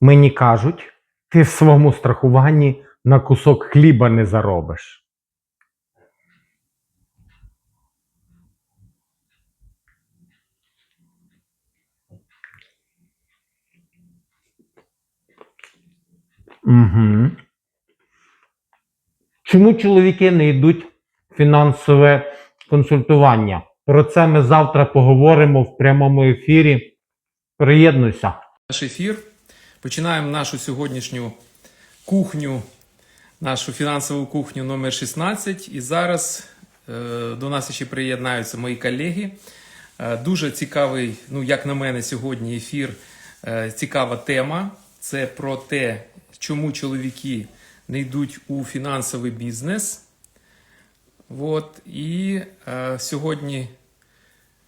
Мені кажуть, ти в своєму страхуванні на кусок хліба не заробиш. Угу. Чому чоловіки не йдуть в фінансове консультування? Про це ми завтра поговоримо в прямому ефірі. Приєднуйся. наш ефір. Починаємо нашу сьогоднішню кухню, нашу фінансову кухню номер 16. І зараз е, до нас ще приєднаються мої колеги. Е, дуже цікавий, ну як на мене, сьогодні ефір. Е, цікава тема. Це про те, чому чоловіки не йдуть у фінансовий бізнес. От, і е, сьогодні,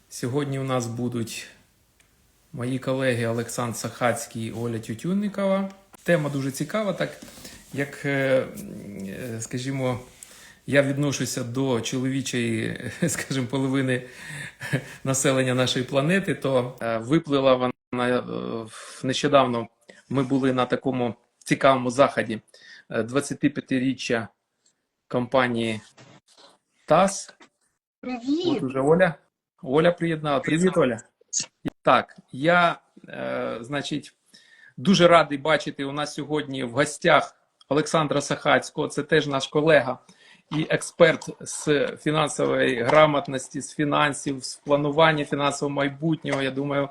сьогодні у нас будуть мої колеги Олександр Сахацький і Оля Тютюнникова. Тема дуже цікава, так як, е, е, скажімо, я відношуся до чоловічої, скажімо, половини населення нашої планети, то е, виплила вона е, нещодавно. Ми були на такому цікавому заході е, 25-річчя компанії ТАС. От Привіт! уже Оля. Оля приєднала. Привіт, Оля. Так, я, е, значить, дуже радий бачити у нас сьогодні в гостях Олександра Сахацького. Це теж наш колега і експерт з фінансової грамотності, з фінансів, з планування фінансового майбутнього. Я думаю,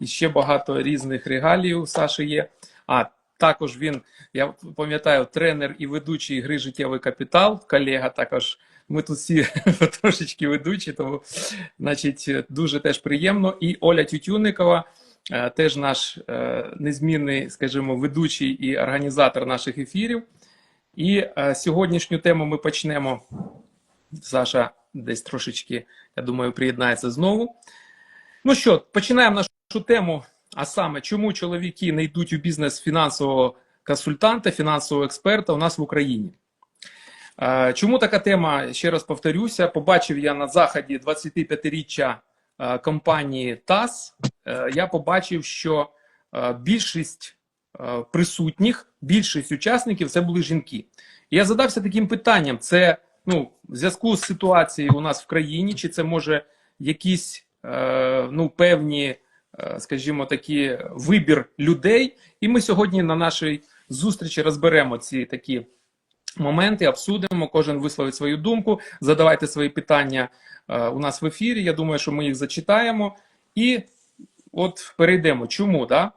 і ще багато різних регалій у Саші є. А також він, я пам'ятаю, тренер і ведучий гри Життєвий капітал, колега також. Ми тут всі трошечки ведучі, тому значить дуже теж приємно. І Оля Тютюнникова, е, теж наш е, незмінний, скажімо, ведучий і організатор наших ефірів. І е, сьогоднішню тему ми почнемо. Саша десь трошечки, я думаю, приєднається знову. Ну що, починаємо нашу тему. А саме, чому чоловіки не йдуть у бізнес фінансового консультанта, фінансового експерта у нас в Україні? Е, Чому така тема? Ще раз повторюся. Побачив я на заході 25-річчя е, компанії ТАС. Е, Я побачив, що більшість присутніх, більшість учасників це були жінки. Я задався таким питанням: це ну, в зв'язку з ситуацією у нас в країні, чи це може якісь ну, певні, скажімо, такі вибір людей. І ми сьогодні на нашій зустрічі розберемо ці такі моменти, обсудимо. Кожен висловить свою думку. Задавайте свої питання е, у нас в ефірі. Я думаю, що ми їх зачитаємо. І от перейдемо. Чому? Да?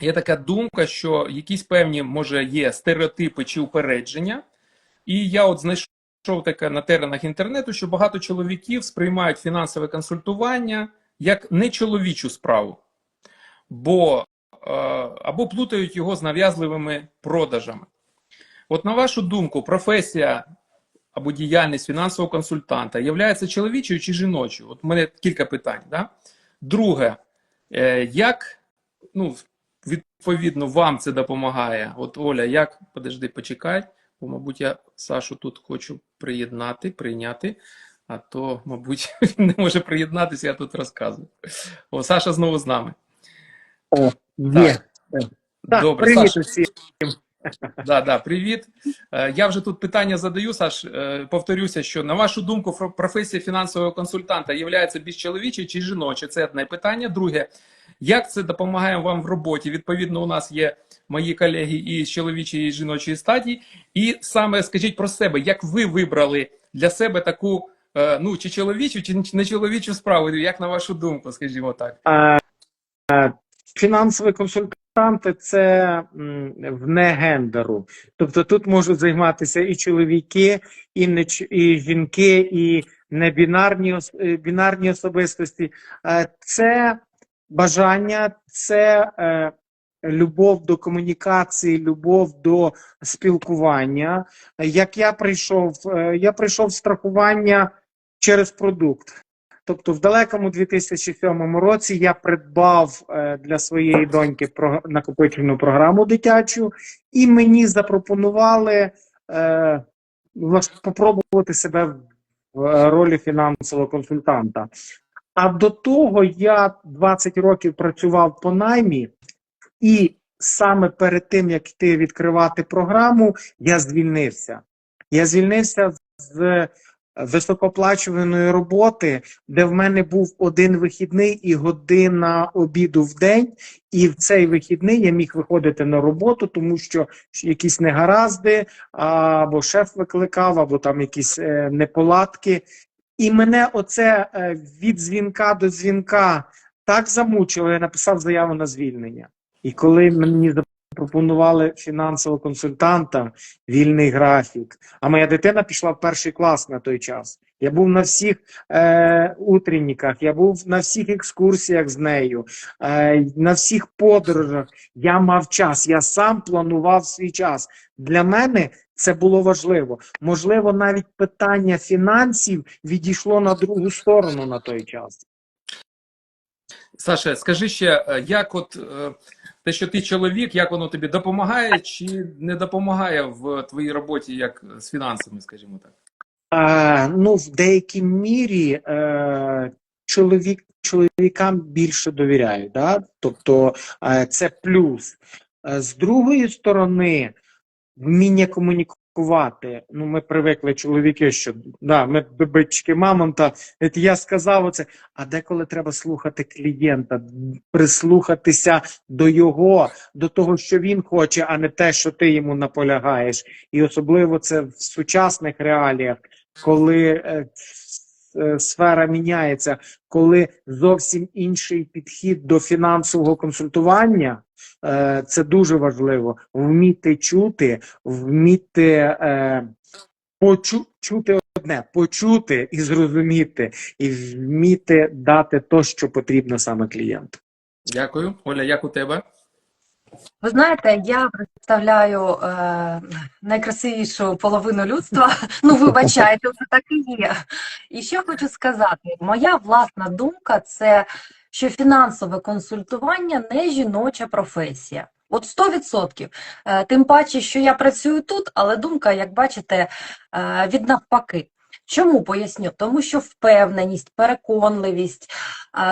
Є така думка, що якісь певні, може, є стереотипи чи упередження. І я от знайшов таке на теренах інтернету, що багато чоловіків сприймають фінансове консультування як нечоловічу справу, бо е, або плутають його з нав'язливими продажами. От на вашу думку, професія або діяльність фінансового консультанта є чоловічою чи жіночою? От у мене кілька питань. Да? Друге, е, як ну, відповідно вам це допомагає? От Оля, як подожди, почекай, бо, мабуть, я Сашу тут хочу приєднати, прийняти. А то, мабуть, він не може приєднатися, я тут розказую. О, Саша знову з нами. О, є. Так, Добре, Саша. усім. Да, да, привіт. Е, Я вже тут питання задаю, Саш. Е, Повторюся, що на вашу думку, професія фінансового консультанта є більш чоловічою чи жіночою? Це одне питання. Друге, як це допомагає вам в роботі? Відповідно, у нас є мої колеги і з чоловічої, і з жіночої стадії. І саме скажіть про себе, як ви вибрали для себе таку е, ну чи чоловічу, чи не чоловічу справу? Як на вашу думку, скажімо так? А, а, фінансові це вне гендеру. Тобто тут можуть займатися і чоловіки, і, не, і жінки, і небінарні е, бінарні особистості. Е, Це бажання, це е, любов до комунікації, любов до спілкування. Як я прийшов, я прийшов страхування через продукт. Тобто, в далекому 2007 році я придбав е, для своєї доньки накопичену програму дитячу, і мені запропонували е, попробувати себе в ролі фінансового консультанта. А до того я 20 років працював по наймі, і саме перед тим, як йти відкривати програму, я звільнився. Я звільнився з високооплачуваної роботи, де в мене був один вихідний і година обіду в день. І в цей вихідний я міг виходити на роботу, тому що якісь негаразди, або шеф викликав, або там якісь е, неполадки. І мене оце е, від дзвінка до дзвінка так замучило, я написав заяву на звільнення. І коли мені запропонували фінансового консультанта, вільний графік, а моя дитина пішла в перший клас на той час. Я був на всіх е, утренніках, я був на всіх екскурсіях з нею, е, на всіх подорожах. Я мав час, я сам планував свій час. Для мене це було важливо. Можливо, навіть питання фінансів відійшло на другу сторону на той час. Саша, скажи ще, е, як от е, те, що ти чоловік, як воно тобі допомагає чи не допомагає в твоїй роботі як з фінансами, скажімо так? А, ну, в деякій мірі а, чоловік, чоловікам більше довіряють, да? тобто а, це плюс. А, з другої сторони, вміння комунікувати. Ну, ми привикли чоловіки, що да, ми бички мамонта. Я сказав оце, а деколи треба слухати клієнта, прислухатися до його, до того, що він хоче, а не те, що ти йому наполягаєш. І особливо це в сучасних реаліях, коли е, е, сфера міняється, коли зовсім інший підхід до фінансового консультування. Е, Це дуже важливо. Вміти чути, вміти е, почу, чути одне, почути і зрозуміти, і вміти дати то, що потрібно саме клієнту. Дякую. Оля, як у тебе? Ви знаєте, я представляю е, найкрасивішу половину людства. Ну, вибачайте, це так і є. І що хочу сказати: моя власна думка це, що фінансове консультування не жіноча професія. От 100%. Е, Тим паче, що я працюю тут, але думка, як бачите, е, від навпаки. Чому поясню? Тому що впевненість, переконливість,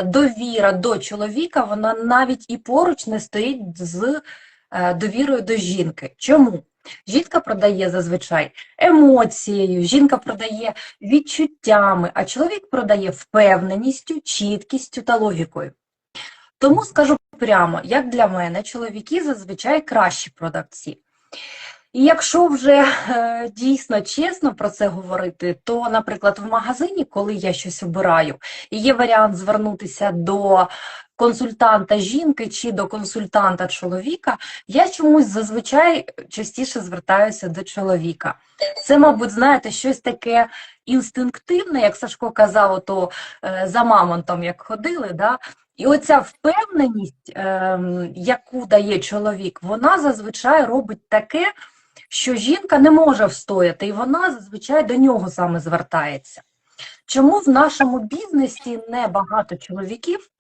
довіра до чоловіка, вона навіть і поруч не стоїть з е, довірою до жінки. Чому? Жінка продає зазвичай емоцією, жінка продає відчуттями, а чоловік продає впевненістю, чіткістю та логікою. Тому скажу прямо, як для мене, чоловіки зазвичай кращі продавці. І якщо вже е, дійсно чесно про це говорити, то, наприклад, в магазині, коли я щось обираю, є варіант звернутися до консультанта жінки чи до консультанта чоловіка, я чомусь зазвичай частіше звертаюся до чоловіка. Це, мабуть, знаєте, щось таке інстинктивне, як Сашко казав, ото е, за мамонтом як ходили, да? І оця впевненість, ем, яку дає чоловік, вона зазвичай робить таке, що жінка не може встояти, і вона зазвичай до нього саме звертається. Чому в нашому бізнесі небагато чоловіків?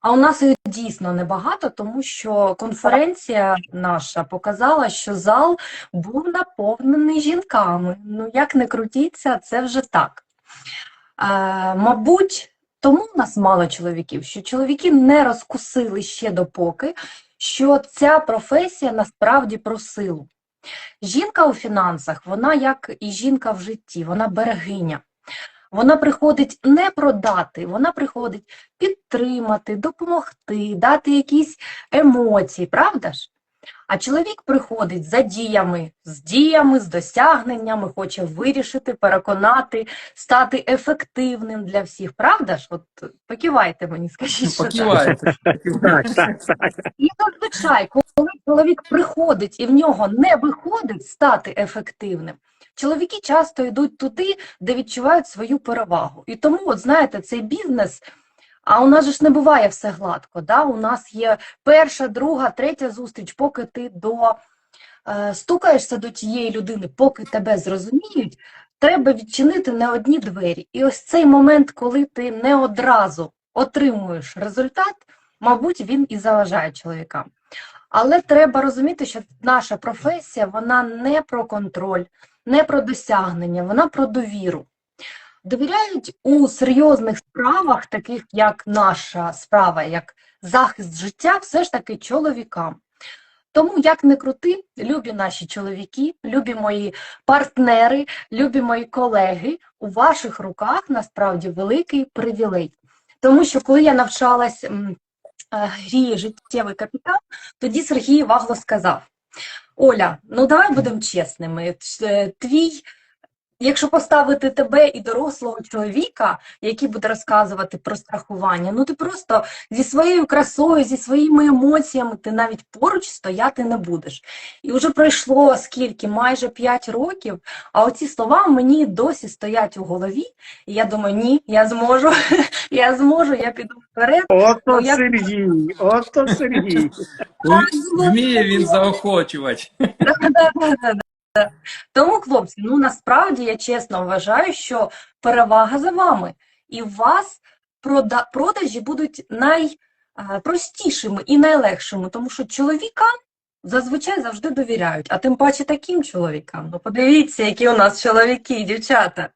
А у нас їх дійсно небагато, тому що конференція наша показала, що зал був наповнений жінками. Ну, як не крутіться, це вже так. Е, мабуть, тому в нас мало чоловіків, що чоловіки не розкусили ще допоки, що ця професія насправді про силу. Жінка у фінансах, вона як і жінка в житті, вона берегиня. Вона приходить не продати, вона приходить підтримати, допомогти, дати якісь емоції, правда ж? А чоловік приходить за діями, з діями, з досягненнями, хоче вирішити, переконати, стати ефективним для всіх, правда ж? От покивайте мені, скажіть, що так. І зазвичай, коли чоловік приходить і в нього не виходить стати ефективним, чоловіки часто йдуть туди, де відчувають свою перевагу. І тому, от знаєте, цей бізнес. А у нас же ж не буває все гладко. Да? У нас є перша, друга, третя зустріч, поки ти до е, стукаєшся до тієї людини, поки тебе зрозуміють, треба відчинити не одні двері. І ось цей момент, коли ти не одразу отримуєш результат, мабуть, він і заважає чоловікам. Але треба розуміти, що наша професія вона не про контроль, не про досягнення, вона про довіру. Довіряють у серйозних справах, таких як наша справа, як захист життя, все ж таки чоловікам. Тому, як не крути, любі наші чоловіки, любі мої партнери, любі мої колеги, у ваших руках насправді великий привілей. Тому що коли я навчалась е, грі життєвий капітал, тоді Сергій Вагло сказав: Оля, ну давай будемо чесними. Твій, якщо поставити тебе і дорослого чоловіка, який буде розказувати про страхування, ну ти просто зі своєю красою, зі своїми емоціями, ти навіть поруч стояти не будеш. І вже пройшло скільки, майже 5 років, а оці слова мені досі стоять у голові. І я думаю, ні, я зможу, я зможу, я піду вперед. Ото Ну, я- Сергій, ото Сергій. Вміє він заохочувати. Тому, хлопці, ну насправді я чесно вважаю, що перевага за вами, і у вас продажі будуть найпростішими і найлегшими, тому що чоловікам зазвичай завжди довіряють, а тим паче таким чоловікам. Ну подивіться, які у нас чоловіки, дівчата.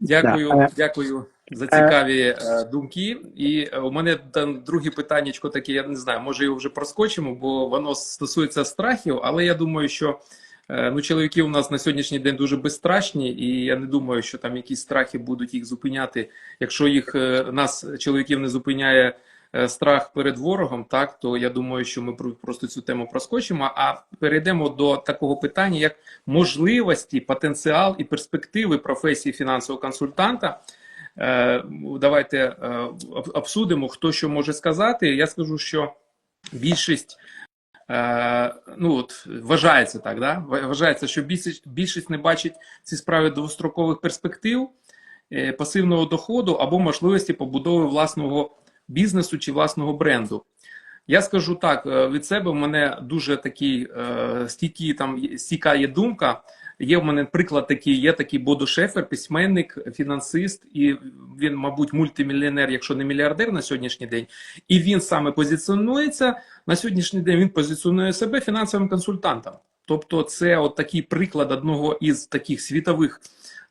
Дякую, Да, е, дякую за цікаві е, думки. І е, у мене там друге питаннячко таке, я не знаю, може його вже проскочимо, бо воно стосується страхів, але я думаю, що е, ну, чоловіки у нас на сьогоднішній день дуже безстрашні, і я не думаю, що там якісь страхи будуть їх зупиняти. Якщо їх е, нас, чоловіків, не зупиняє е, страх перед ворогом, так то я думаю, що ми про- просто цю тему проскочимо. А перейдемо до такого питання, як можливості, потенціал і перспективи професії фінансового консультанта. Е, Давайте е, обсудимо, хто що може сказати. Я скажу, що більшість. е, Ну от вважається так, да? Вважається, що більшість, не бачить ці справи довгострокових перспектив, пасивного доходу або можливості побудови власного бізнесу чи власного бренду. Я скажу так: від себе в мене дуже такий стійкий, там стійка є думка. Є в мене приклад такий, є такий Бодо Шефер, письменник, фінансист, і він, мабуть, мультимільйонер, якщо не мільярдер на сьогоднішній день. І він саме позиціонується на сьогоднішній день. Він позиціонує себе фінансовим консультантом. Тобто, це от такий приклад одного із таких світових,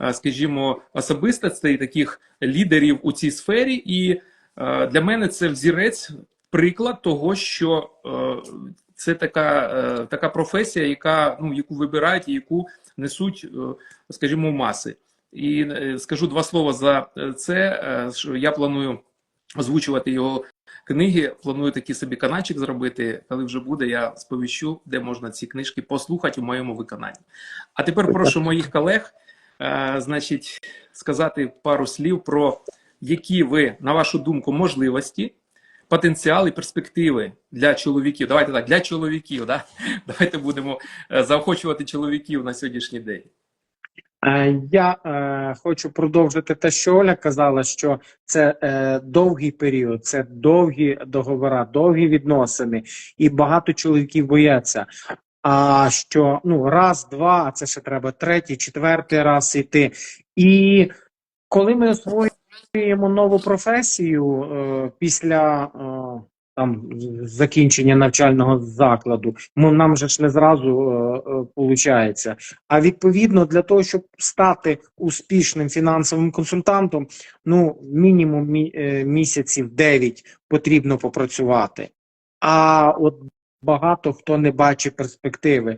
е, скажімо, особистостей, таких лідерів у цій сфері. І е, для мене це взірець, приклад того, що е, це така, е, така професія, яка ну яку вибирають і яку несуть, е, скажімо, маси. І е, скажу два слова за це. Що я планую озвучувати його книги. Планую такий собі каналчик зробити. Коли вже буде, я сповіщу, де можна ці книжки послухати у моєму виконанні. А тепер прошу моїх колег, значить, сказати пару слів про які ви, на вашу думку, можливості, потенціал і перспективи для чоловіків. Давайте так, для чоловіків. Да? Давайте будемо е, заохочувати чоловіків на сьогоднішній день. Е, Я е, хочу продовжити те, що Оля казала, що це е, довгий період, це довгі договори, довгі відносини, і багато чоловіків бояться. А що ну раз, два, це ще треба третій, четвертий раз йти. І коли ми освоюємо нову професію е, після е, там закінчення навчального закладу, ну, нам же ж не зразу е, е. А відповідно, для того, щоб стати успішним фінансовим консультантом, ну мінімум місяців 9 потрібно попрацювати. А от багато хто не бачить перспективи. Е,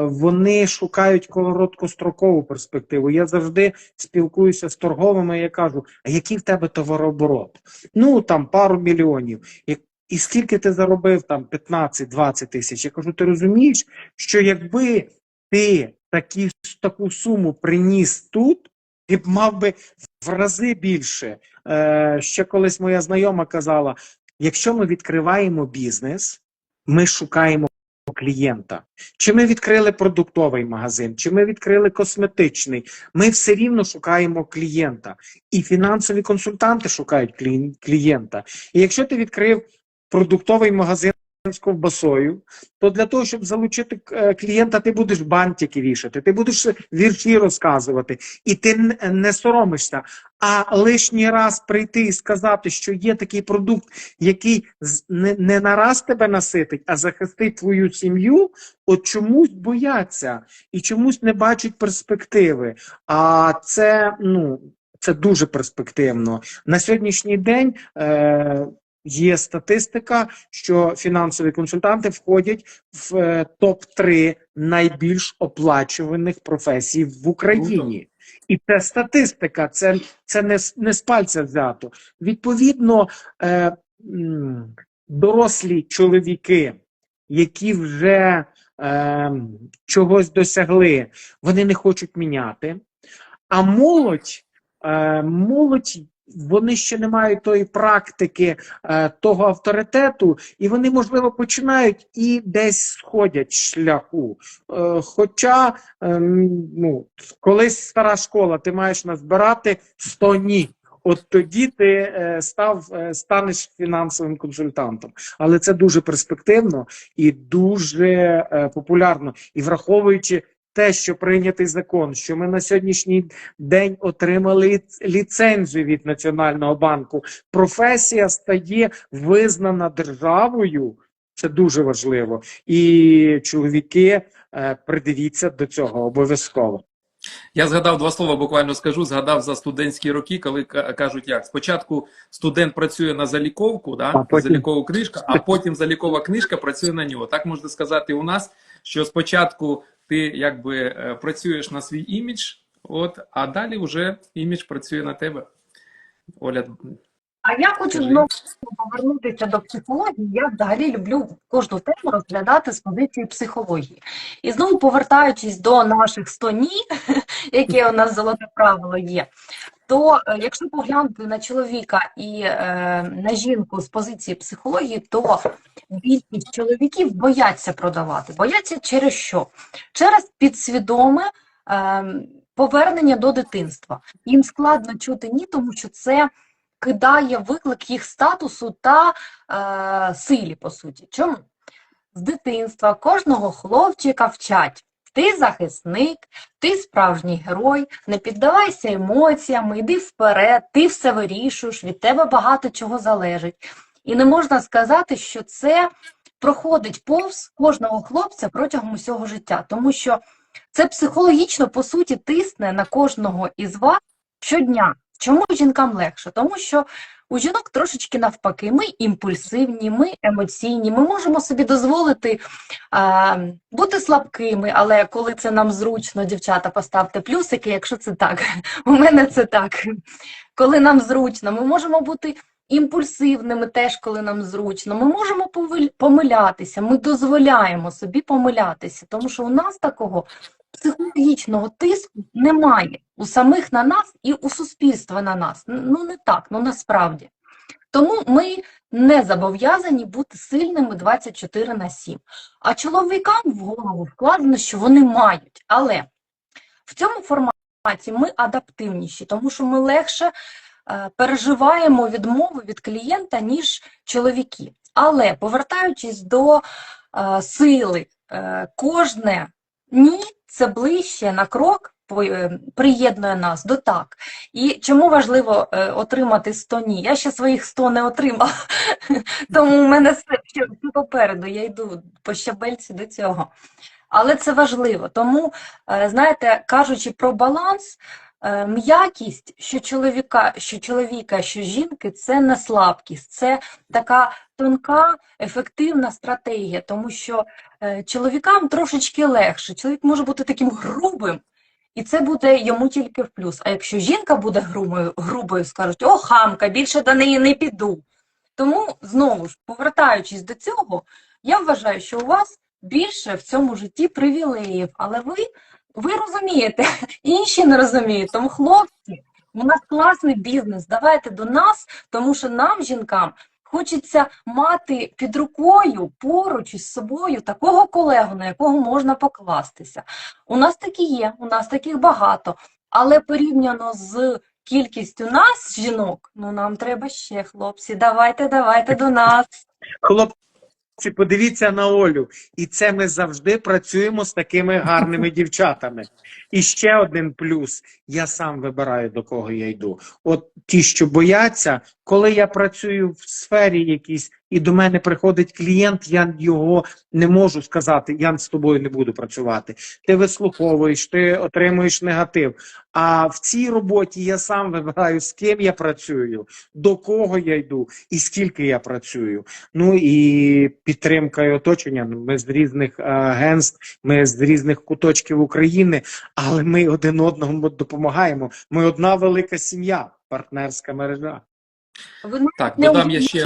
Вони шукають короткострокову перспективу. Я завжди спілкуюся з торговими. Я кажу: а який в тебе товарооборот? Ну там пару мільйонів. І скільки ти заробив там 15-20 тисяч? Я кажу, ти розумієш, що якби ти такі, таку суму приніс тут, ти б мав би в рази більше. Е, ще колись моя знайома казала: якщо ми відкриваємо бізнес, ми шукаємо клієнта. Чи ми відкрили продуктовий магазин, чи ми відкрили косметичний, ми все рівно шукаємо клієнта. І фінансові консультанти шукають клієнта. І якщо ти відкрив продуктовий магазин з ковбасою, то для того, щоб залучити е, клієнта, ти будеш бантики вішати, ти будеш вірші розказувати, і ти не соромишся. А лишній раз прийти і сказати, що є такий продукт, який не, не нараз тебе наситить, а захистить твою сім'ю, от чомусь бояться і чомусь не бачать перспективи. А це ну. Це дуже перспективно. На сьогоднішній день е, є статистика, що фінансові консультанти входять в е, топ-3 найбільш оплачуваних професій в Україні. І це статистика, це, це не, не з пальця взято. Відповідно, е, дорослі чоловіки, які вже е, чогось досягли, вони не хочуть міняти. А молодь, е, молодь, вони ще не мають тої практики, е, того авторитету, і вони, можливо, починають і десь сходять шляху. Е, хоча, ем, ну, колись стара школа, ти маєш назбирати 100 ні. От тоді ти е, став, станеш фінансовим консультантом. Але це дуже перспективно і дуже популярно. І враховуючи те, що прийнятий закон, що ми на сьогоднішній день отримали ліцензію від Національного банку, професія стає визнана державою. Це дуже важливо. І чоловіки, е, придивіться до цього обов'язково. Я згадав два слова, буквально скажу. Згадав за студентські роки, коли кажуть, як спочатку студент працює на заліковку, да, А потім- залікова книжка, а потім залікова книжка працює на нього. Так можна сказати у нас, що спочатку ти якби е, працюєш на свій імідж, от, а далі вже імідж працює на тебе. Оля, А я хочу знову повернутися до психології. Я взагалі люблю кожну тему розглядати з позиції психології. І знову повертаючись до наших 100 ні, яке у нас золоте правило є, то е, якщо поглянути на чоловіка і е, на жінку з позиції психології, то більшість чоловіків бояться продавати. Бояться через що? Через підсвідоме е, повернення до дитинства. Їм складно чути ні, тому що це кидає виклик їх статусу та е, силі, по суті. Чому? З дитинства кожного хлопчика вчать. Ти захисник, ти справжній герой, не піддавайся емоціям, йди вперед, ти все вирішуєш, від тебе багато чого залежить. І не можна сказати, що це проходить повз кожного хлопця протягом усього життя, тому що це психологічно, по суті, тисне на кожного із вас щодня. Чому жінкам легше? Тому що у жінок трошечки навпаки, ми імпульсивні, ми емоційні, ми можемо собі дозволити а, бути слабкими, але коли це нам зручно, дівчата, поставте плюсики, якщо це так. У мене це так. Коли нам зручно, ми можемо бути імпульсивними теж, коли нам зручно. Ми можемо помилятися, ми дозволяємо собі помилятися, тому що у нас такого психологічного тиску немає у самих на нас і у суспільства на нас. Ну не так, ну насправді. Тому ми не зобов'язані бути сильними 24 на 7. А чоловікам в голову вкладено, що вони мають. Але в цьому форматі ми адаптивніші, тому що ми легше е, переживаємо відмову від клієнта, ніж чоловіки. Але повертаючись до е, сили, е, кожне ні це ближче на крок е, приєднує нас до так. І чому важливо е, отримати 100 ні? Я ще своїх 100 не отримала, тому у мене все ще попереду, я йду по щабельці до цього. Але це важливо. Тому, е, знаєте, кажучи про баланс, м'якість, що чоловіка, що чоловіка, що жінки, це не слабкість, це така тонка, ефективна стратегія, тому що е, чоловікам трошечки легше. Чоловік може бути таким грубим, і це буде йому тільки в плюс. А якщо жінка буде грубою, грубою скажуть, о, хамка, більше до неї не піду. Тому, знову ж, повертаючись до цього, я вважаю, що у вас більше в цьому житті привілеїв, але ви, ви розумієте, інші не розуміють. Тому, хлопці, у нас класний бізнес, давайте до нас, тому що нам, жінкам, хочеться мати під рукою поруч із собою такого колегу, на якого можна покластися. У нас такі є, у нас таких багато, але порівняно з кількістю нас, жінок, ну нам треба ще, хлопці, давайте, давайте до нас. Хлопці, подивіться на Олю. І це ми завжди працюємо з такими гарними дівчатами. І ще один плюс: я сам вибираю, до кого я йду. От ті, що бояться, коли я працюю в сфері якійсь і до мене приходить клієнт, я його не можу сказати, я з тобою не буду працювати. Ти вислуховуєш, ти отримуєш негатив. А в цій роботі я сам вибираю, з ким я працюю, до кого я йду і скільки я працюю. Ну і підтримка і оточення. Ну, Ми з різних е, агентств, ми з різних куточків України, але ми один одному допомагаємо. Ми одна велика сім'я, партнерська мережа. Ви Так, не додам я ще.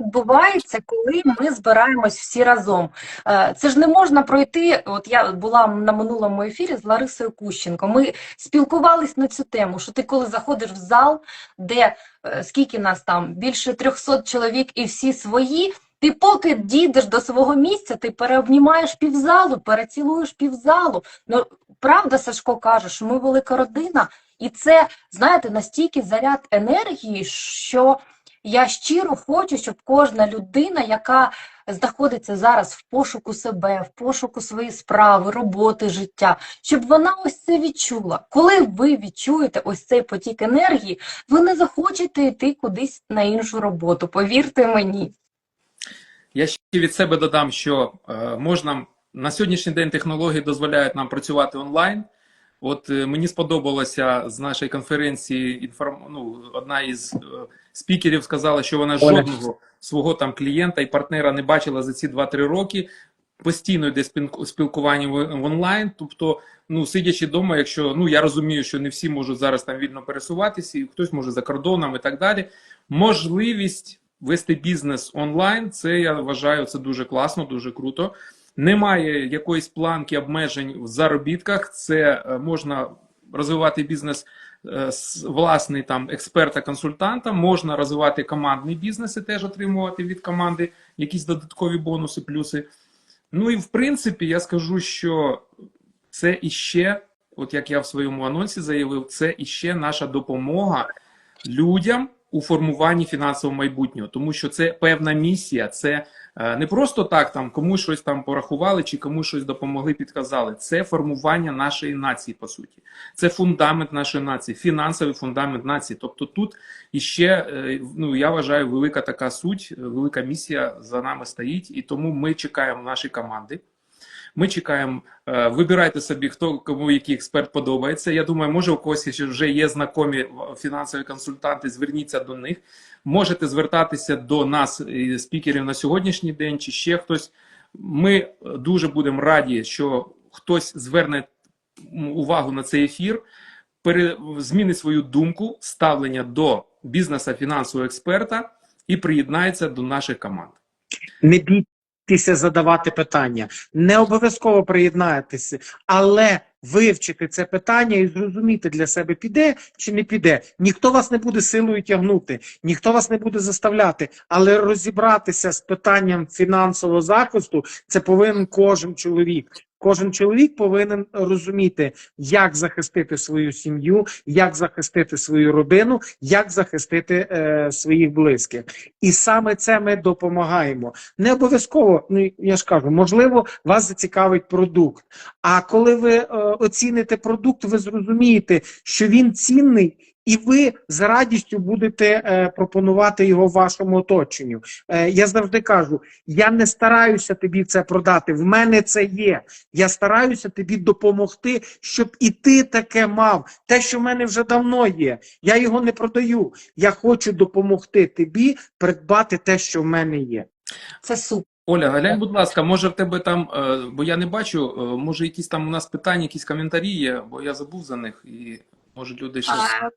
Відбувається, коли ми збираємось всі разом. Е, Це ж не можна пройти. От я була на минулому ефірі з Ларисою Кущенко. Ми спілкувались на цю тему, що ти коли заходиш в зал, де е, скільки нас там більше 300 чоловік і всі свої. Ти поки дійдеш до свого місця, ти переобнімаєш півзалу, перецілуєш півзалу. Ну правда, Сашко каже, що ми велика родина, і це, знаєте, настільки заряд енергії, що я щиро хочу, щоб кожна людина, яка знаходиться зараз в пошуку себе, в пошуку своєї справи, роботи, життя, щоб вона ось це відчула. Коли ви відчуєте ось цей потік енергії, ви не захочете йти кудись на іншу роботу. Повірте мені. Я ще від себе додам, що е, можна на сьогоднішній день технології дозволяють нам працювати онлайн. От е, мені сподобалося з нашої конференції інформ... ну, одна із е, спікерів сказала, що вона жодного свого там клієнта і партнера не бачила за ці 2-3 роки. Постійно йде спілкування в в онлайн. Тобто, ну сидячи вдома, якщо ну я розумію, що не всі можуть зараз там вільно пересуватися, і хтось може за кордоном і так далі. Можливість вести бізнес онлайн, це я вважаю, це дуже класно, дуже круто. Немає якоїсь планки обмежень в заробітках. Це е, можна розвивати бізнес е, з власний там експерта-консультанта, можна розвивати командний бізнес і теж отримувати від команди якісь додаткові бонуси, плюси. Ну і в принципі, я скажу, що це іще, от як я в своєму анонсі заявив, це іще наша допомога людям у формуванні фінансового майбутнього, тому що це певна місія, це не просто так там комусь щось там порахували чи комусь щось допомогли, підказали. Це формування нашої нації, по суті. Це фундамент нашої нації, фінансовий фундамент нації. Тобто тут іще, е, ну я вважаю, велика така суть, е, велика місія за нами стоїть, і тому ми чекаємо наші команди. Ми чекаємо, е, вибирайте собі, хто кому який експерт подобається. Я думаю, може у когось вже є знайомі фінансові консультанти. Зверніться до них. Можете звертатися до нас, е, спікерів на сьогоднішній день, чи ще хтось. Ми дуже будемо раді, що хтось зверне увагу на цей ефір, змінить свою думку, ставлення до бізнесу фінансового експерта і приєднається до наших команд. Не бійтеся задавати питання, не обов'язково приєднатися, але вивчити це питання і зрозуміти для себе, піде чи не піде. Ніхто вас не буде силою тягнути, ніхто вас не буде заставляти, але розібратися з питанням фінансового захисту це повинен кожен чоловік. Кожен чоловік повинен розуміти, як захистити свою сім'ю, як захистити свою родину, як захистити е, своїх близьких. І саме це ми допомагаємо. Не обов'язково, ну я ж кажу, можливо, вас зацікавить продукт. А коли ви е, оціните продукт, ви зрозумієте, що він цінний. І ви з радістю будете е, пропонувати його вашому оточенню. Е, я завжди кажу: я не стараюся тобі це продати. В мене це є. Я стараюся тобі допомогти, щоб і ти таке мав. Те, що в мене вже давно є. Я його не продаю. Я хочу допомогти тобі придбати те, що в мене є. Це супер. Оля, глянь, будь ласка, може в тебе там, е, бо я не бачу, е, може якісь там у нас питання, якісь коментарі є, бо я забув за них, і може люди. А,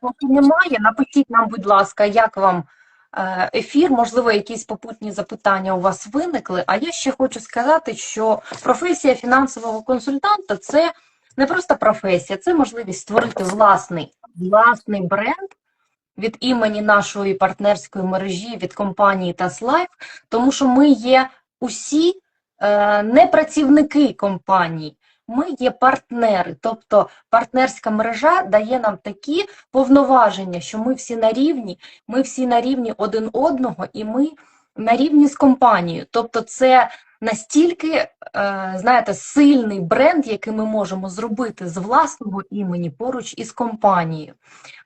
Поки немає, напишіть нам, будь ласка, як вам е, ефір, можливо, якісь попутні запитання у вас виникли. А я ще хочу сказати, що професія фінансового консультанта це не просто професія, це можливість створити власний, власний бренд від імені нашої партнерської мережі від компанії TasLife, тому що ми є усі е, не працівники компанії. Ми є партнери, тобто партнерська мережа дає нам такі повноваження, що ми всі на рівні, ми всі на рівні один одного, і ми на рівні з компанією. Тобто, це настільки, е, знаєте, сильний бренд, який ми можемо зробити з власного імені поруч із компанією.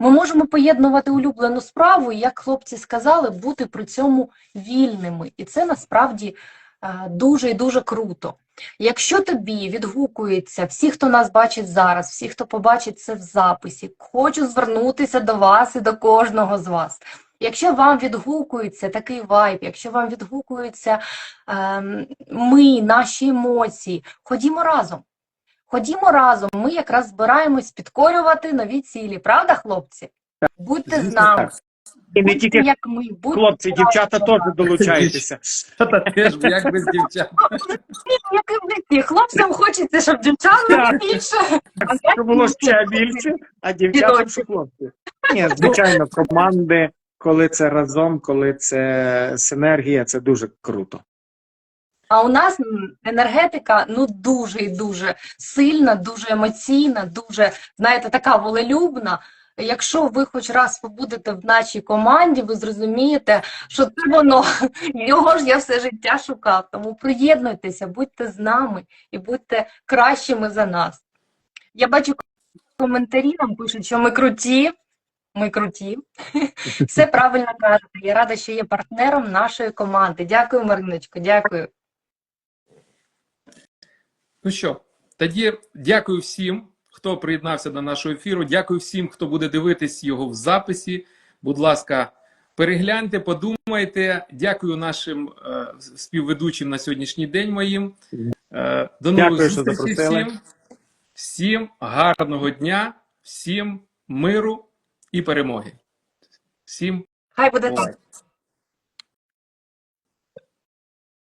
Ми можемо поєднувати улюблену справу, і, як хлопці сказали, бути при цьому вільними. І це насправді е, дуже і дуже круто. Якщо тобі відгукується всі, хто нас бачить зараз, всі, хто побачить це в записі, хочу звернутися до вас і до кожного з вас. Якщо вам відгукується такий вайб, якщо вам відгукуються ем, ми, наші емоції, ходімо разом. Ходімо разом. Ми якраз збираємось підкорювати нові цілі. Правда, хлопці? Будьте з нами. І не тільки як ми, хлопці, дівчата теж долучайтеся. Та теж як без дівчат. як і в житті. Хлопцям хочеться, щоб дівчат було більше. Щоб було ще більше, а дівчата щоб хлопці. Ні, звичайно, команди, коли це разом, коли це синергія, це дуже круто. А у нас енергетика ну дуже і дуже сильна, дуже емоційна, дуже, знаєте, така волелюбна. Якщо ви хоч раз побудете в нашій команді, ви зрозумієте, що це воно, його ж я все життя шукав. Тому приєднуйтеся, будьте з нами і будьте кращими за нас. Я бачу коментарі, нам пишуть, що ми круті. Ми круті. Все правильно кажете. Я рада, що є партнером нашої команди. Дякую, Мариночко, дякую. Ну що, тоді дякую всім, хто приєднався до нашого ефіру. Дякую всім, хто буде дивитись його в записі. Будь ласка, перегляньте, подумайте. Дякую нашим е, співведучим на сьогоднішній день моїм. Е, до нових зустрічей всім. Всім гарного дня, всім миру і перемоги. Всім Хай буде так.